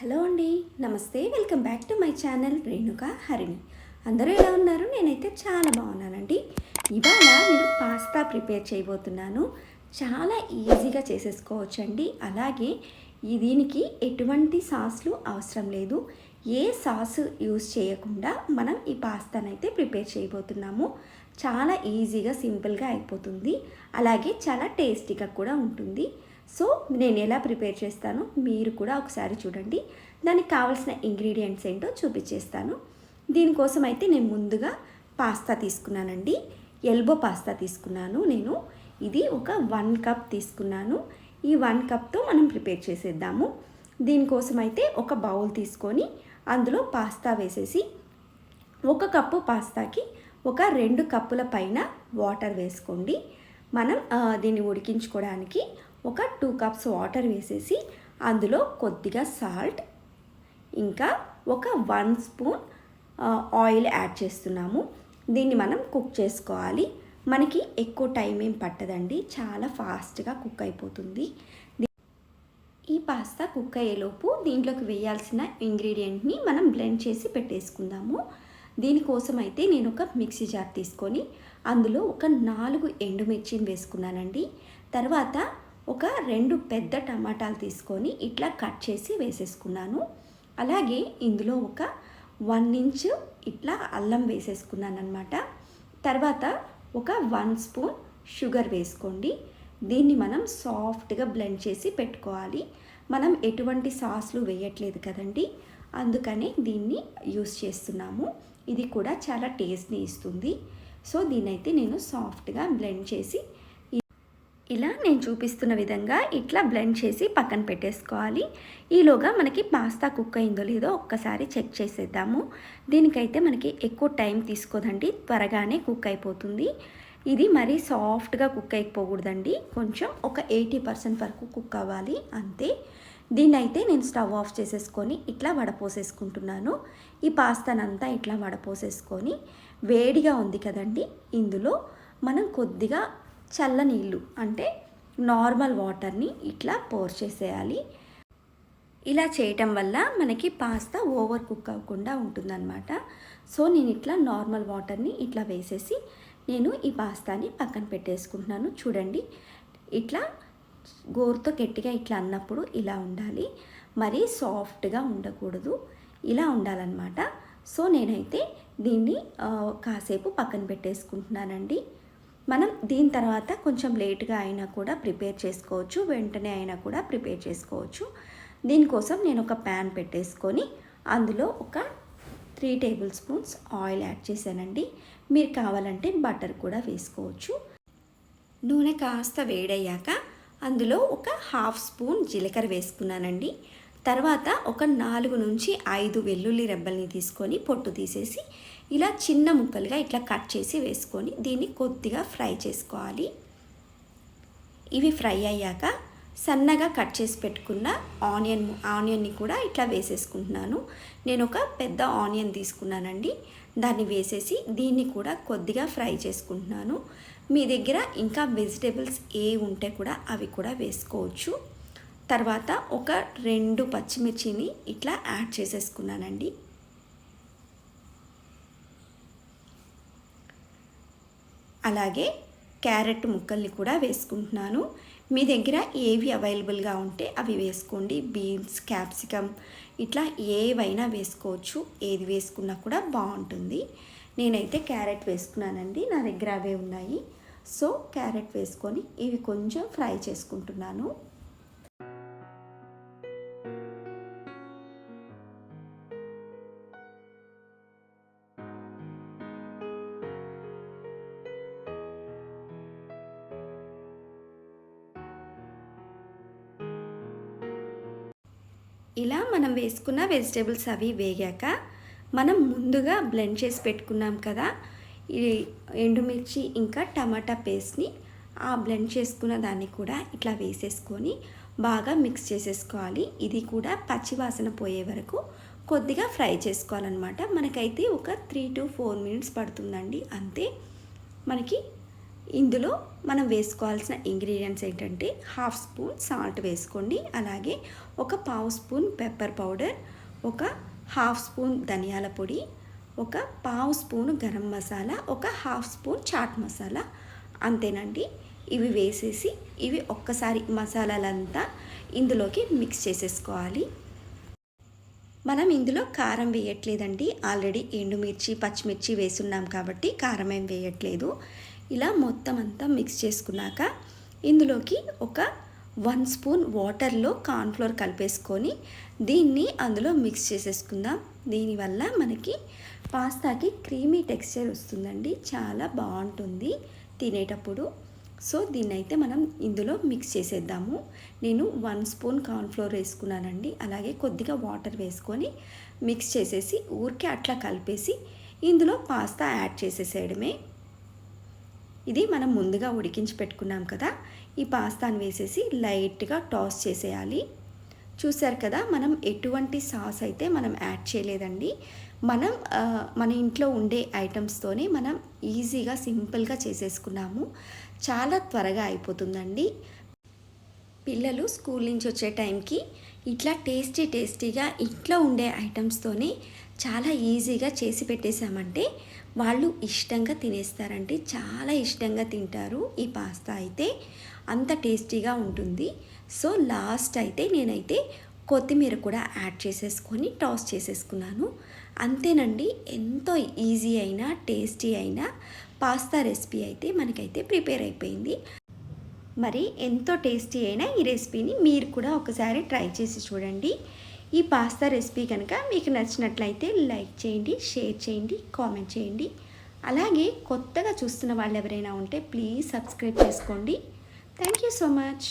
Hello అండి నమస్తే. Welcome back to my channel Renuka Harini. అందరూ ఎలా ఉన్నారు? నేనైతే చాలా బాగున్నానండి. ఇవాళ నేను పాస్తా ప్రిపేర్ చేయబోతున్నాను. చాలా ఈజీగా చేసేసుకోవచ్చండి. అలాగే దీనికి ఎటువంటి సాస్లు అవసరం లేదు. ఏ సాస్ యూస్ చేయకుండా మనం ఈ పాస్తానైతే ప్రిపేర్ చేయబోతున్నాము. చాలా ఈజీగా సింపుల్గా అయిపోతుంది. అలాగే చాలా టేస్టీగా కూడా ఉంటుంది. సో నేను ఎలా ప్రిపేర్ చేస్తానో మీరు కూడా ఒకసారి చూడండి. దానికి కావాల్సిన ఇంగ్రీడియంట్స్ ఏంటో చూపించేస్తాను. దీనికోసం అయితే నేను ముందుగా పాస్తా తీసుకున్నానండి. ఎల్బో పాస్తా తీసుకున్నాను నేను. ఇది ఒక వన్ కప్ తీసుకున్నాను. ఈ వన్ కప్తో మనం ప్రిపేర్ చేసేద్దాము. దీనికోసం అయితే ఒక బౌల్ తీసుకొని అందులో పాస్తా వేసేసి ఒక కప్పు పాస్తాకి ఒక రెండు కప్పుల పైన వాటర్ వేసుకోండి. మనం దీన్ని ఉడికించుకోవడానికి ఒక టూ కప్స్ వాటర్ వేసేసి అందులో కొద్దిగా సాల్ట్ ఇంకా ఒక వన్ స్పూన్ ఆయిల్ యాడ్ చేస్తున్నాము. దీన్ని మనం కుక్ చేసుకోవాలి. మనకి ఎక్కువ టైం ఏం పట్టదండి. చాలా ఫాస్ట్గా కుక్ అయిపోతుంది. ఈ పాస్తా కుక్ అయ్యేలోపు దీంట్లోకి వేయాల్సిన ఇంగ్రీడియంట్ని మనం బ్లెండ్ చేసి పెట్టేసుకుందాము. దీనికోసం అయితే నేను ఒక మిక్సీ జార్ తీసుకొని అందులో ఒక నాలుగు ఎండుమిర్చిని వేసుకున్నానండి. తర్వాత ఒక రెండు పెద్ద టమాటాలు తీసుకొని ఇట్లా కట్ చేసి వేసేసుకున్నాను. అలాగే ఇందులో ఒక వన్ ఇంచ్ ఇట్లా అల్లం వేసేసుకున్నాను అనమాట తర్వాత ఒక వన్ స్పూన్ షుగర్ వేసుకోండి. దీన్ని మనం సాఫ్ట్గా బ్లెండ్ చేసి పెట్టుకోవాలి. మనం ఎటువంటి సాస్లు వేయట్లేదు కదండి. అందుకనే దీన్ని యూస్ చేస్తున్నాము. ఇది కూడా చాలా టేస్ట్ని ఇస్తుంది. సో దీనైతే నేను సాఫ్ట్గా బ్లెండ్ చేసి ఇలా నేను చూపిస్తున్న విధంగా ఇట్లా బ్లెండ్ చేసి పక్కన పెట్టేసుకోవాలి. ఈలోగా మనకి పాస్తా కుక్ అయిందో లేదో ఒక్కసారి చెక్ చేసేద్దాము. దీనికైతే మనకి ఎక్కువ టైం తీసుకోదండి త్వరగానే కుక్ అయిపోతుంది. ఇది మరీ సాఫ్ట్గా కుక్ అయిపోకూడదండి. కొంచెం ఒక ఎయిటీ పర్సెంట్ వరకు కుక్ అవ్వాలి అంతే. దీన్ని అయితే నేను స్టవ్ ఆఫ్ చేసేసుకొని ఇట్లా వడపోసేసుకుంటున్నాను. ఈ పాస్తానంతా ఇట్లా వడపోసేసుకొని వేడిగా ఉంది కదండి ఇందులో మనం కొద్దిగా చల్ల నీళ్ళు అంటే నార్మల్ వాటర్ని ఇట్లా పోర్ చేసేయాలి. ఇలా చేయటం వల్ల మనకి పాస్తా ఓవర్ కుక్ అవ్వకుండా ఉంటుందన్నమాట. సో నేను ఇట్లా నార్మల్ వాటర్ని ఇట్లా వేసేసి నేను ఈ పాస్తాని పక్కన పెట్టేసుకుంటున్నాను. చూడండి ఇట్లా గోరుతో గట్టిగా ఇట్లా అన్నప్పుడు ఇలా ఉండాలి. మరీ సాఫ్ట్గా ఉండకూడదు. ఇలా ఉండాలన్నమాట. సో నేనైతే దీన్ని కాసేపు పక్కన పెట్టేసుకుంటున్నానండి. మనం దీని తర్వాత కొంచెం లేట్గా అయినా కూడా ప్రిపేర్ చేసుకోవచ్చు. వెంటనే అయినా కూడా ప్రిపేర్ చేసుకోవచ్చు. దీనికోసం నేను ఒక ప్యాన్ పెట్టేసుకొని అందులో ఒక three tablespoons oil add చేశానండి. మీరు కావాలంటే బటర్ కూడా వేసుకోవచ్చు. నూనె కాస్త వేడయ్యాక అందులో ఒక హాఫ్ స్పూన్ జీలకర్ర వేసుకున్నానండి. తర్వాత ఒక నాలుగు నుంచి ఐదు వెల్లుల్లి రెబ్బల్ని తీసుకొని పొట్టు తీసేసి ఇలా చిన్న ముక్కలుగా ఇట్లా కట్ చేసి వేసుకొని దీన్ని కొద్దిగా ఫ్రై చేసుకోవాలి. ఇవి ఫ్రై అయ్యాక సన్నగా కట్ చేసి పెట్టుకున్న ఆనియన్ ఆనియన్ని కూడా ఇట్లా వేసేసుకుంటున్నాను. నేను ఒక పెద్ద ఆనియన్ తీసుకున్నానండి. దాన్ని వేసేసి దీన్ని కూడా కొద్దిగా ఫ్రై చేసుకుంటున్నాను. మీ దగ్గర ఇంకా వెజిటేబుల్స్ ఏ ఉంటే కూడా అవి కూడా వేసుకోవచ్చు. తర్వాత ఒక రెండు పచ్చిమిర్చిని ఇట్లా యాడ్ చేసేసుకున్నానండి. అలాగే క్యారెట్ ముక్కల్ని కూడా వేసుకుంటున్నాను. మీ దగ్గర ఏవి అవైలబుల్గా ఉంటే అవి వేసుకోండి. బీన్స్ క్యాప్సికమ్ ఇట్లా ఏవైనా వేసుకోవచ్చు. ఏది వేసుకున్నా కూడా బాగుంటుంది. నేనైతే క్యారెట్ వేసుకున్నానండి. నా దగ్గర అవే ఉన్నాయి. సో క్యారెట్ వేసుకొని ఇవి కొంచెం ఫ్రై చేసుకుంటున్నాను. ఇలా మనం వేసుకున్న వెజిటేబుల్స్ అవి వేగాక మనం ముందుగా బ్లెండ్ చేసి పెట్టుకున్నాం కదా ఈ ఎండుమిర్చి ఇంకా టమాటా పేస్ట్ని ఆ బ్లెండ్ చేసుకున్న దాన్ని కూడా ఇట్లా వేసేసుకొని బాగా మిక్స్ చేసేసుకోవాలి. ఇది కూడా పచ్చివాసన పోయే వరకు కొద్దిగా ఫ్రై చేసుకోవాలన్నమాట. మనకైతే ఒక త్రీ టు ఫోర్ మినిట్స్ పడుతుందండి. అంతే. మనకి ఇందులో మనం వేసుకోవాల్సిన ఇంగ్రీడియంట్స్ ఏంటంటే హాఫ్ స్పూన్ సాల్ట్ వేసుకోండి. అలాగే ఒక పావు స్పూన్ పెప్పర్ పౌడర్ ఒక హాఫ్ స్పూన్ ధనియాల పొడి ఒక పావు స్పూన్ గరం మసాలా ఒక హాఫ్ స్పూన్ చాట్ మసాలా. అంతేనండి. ఇవి వేసేసి ఇవి ఒక్కసారి మసాలాలంతా ఇందులోకి మిక్స్ చేసేసుకోవాలి. మనం ఇందులో కారం వేయట్లేదండి. ఆల్రెడీ ఎండుమిర్చి పచ్చిమిర్చి వేసున్నాం కాబట్టి కారం ఏం వేయట్లేదు. ఇలా మొత్తం అంతా మిక్స్ చేసుకున్నాక ఇందులోకి ఒక వన్ స్పూన్ వాటర్లో కార్న్ఫ్లోర్ కలిపేసుకొని దీన్ని అందులో మిక్స్ చేసేసుకుందాం. దీనివల్ల మనకి పాస్తాకి క్రీమీ టెక్స్చర్ వస్తుందండి. చాలా బాగుంటుంది తినేటప్పుడు. సో దీన్ని అయితే మనం ఇందులో మిక్స్ చేసేద్దాము. నేను వన్ స్పూన్ కార్న్ఫ్లోర్ వేసుకున్నానండి. అలాగే కొద్దిగా వాటర్ వేసుకొని మిక్స్ చేసేసి ఊరికే అట్లా కలిపేసి ఇందులో పాస్తా యాడ్ చేసేసేయడమే. ఇది మనం ముందుగా ఉడికించి పెట్టుకున్నాం కదా. ఈ పాస్తాను వేసేసి లైట్గా టాస్ చేసేయాలి. చూసారు కదా మనం ఎటువంటి సాస్ అయితే మనం యాడ్ చేయలేదండి. మనం మన ఇంట్లో ఉండే ఐటమ్స్తోనే మనం ఈజీగా సింపుల్గా చేసేసుకున్నాము. చాలా త్వరగా అయిపోతుందండి. పిల్లలు స్కూల్ నుంచి వచ్చే టైంకి ఇట్లా టేస్టీ టేస్టీగా ఇంట్లో ఉండే ఐటమ్స్తోనే చాలా ఈజీగా చేసి పెట్టేశామంటే వాళ్ళు ఇష్టంగా తినేస్తారంటే చాలా ఇష్టంగా తింటారు. ఈ పాస్తా అయితే అంత టేస్టీగా ఉంటుంది. సో లాస్ట్ అయితే నేనైతే కొత్తిమీర కూడా యాడ్ చేసేసుకొని టాస్ చేసేసుకున్నాను. అంతేనండి ఎంతో ఈజీ అయినా టేస్టీ అయినా పాస్తా రెసిపీ అయితే మనకైతే ప్రిపేర్ అయిపోయింది. మరి ఎంతో టేస్టీ అయిన ఈ రెసిపీని మీరు కూడా ఒకసారి ట్రై చేసి చూడండి. ఈ పాస్తా రెసిపీ కనుక మీకు నచ్చినట్లయితే లైక్ చేయండి షేర్ చేయండి కామెంట్ చేయండి. అలాగే కొత్తగా చూస్తున్న వాళ్ళు ఎవరైనా ఉంటే ప్లీజ్ సబ్స్క్రైబ్ చేసుకోండి. Thank you so much.